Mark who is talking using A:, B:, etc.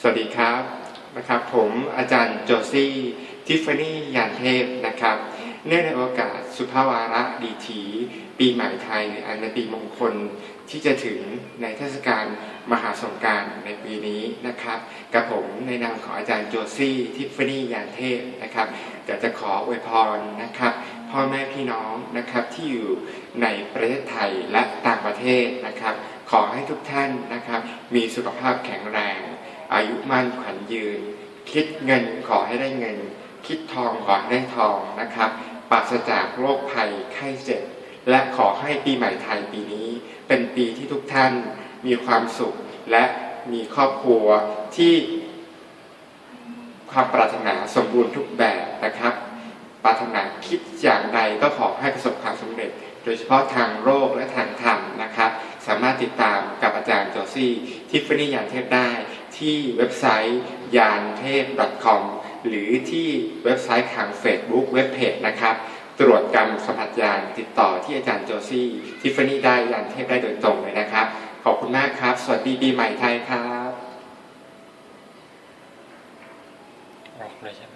A: สวัสดีครับนะครับ ผมอาจารย์โจซี่ทิฟฟานี่ยานเทพนะครับ เนื่องในโอกาสสุภาวาระดีถีปีใหม่ไทยอันเป็นปีมงคลที่จะถึงในเทศกาลมหาสงการในปีนี้นะครับกับผมในนามของอาจารย์โจซี่ทิฟฟานี่ยานเทพนะครับอยากจะขออวยพรนะครับ พ่อแม่พี่น้องนะครับที่อยู่ในประเทศไทยและต่างประเทศนะครับ ขอให้ทุกท่านนะครับ มีสุขภาพแข็งแรง อายุมั่นขวัญยืน คิดเงินขอให้ได้เงิน คิดทองขอให้ได้ทองนะครับปราศจากโรคภัยไข้เจ็บ และขอให้ปีใหม่ไทยปีนี้ เป็นปีที่ทุกท่านมีความสุข และมีครอบครัวที่ความปรารถนาสมบูรณ์ทุกแบบนะครับ ปรารถนาคิดอย่างใดก็ขอให้ประสบความสำเร็จ โดยเฉพาะทางโรคและทางธรรม ซี่ทิฟฟานี่ยานเทพได้ที่เว็บไซต์ยานเทพ .com หรือที่เว็บไซต์ทาง Facebook เว็บเพจนะครับ ตรวจกรรมสัมผัสยานติดต่อที่อาจารย์โจซี่ทิฟฟานี่ได้ยานเทพได้โดยตรงเลยนะครับ ขอบคุณมากครับ สวัสดีปีใหม่ไทยครับ
B: ออกเลยใช่ไหม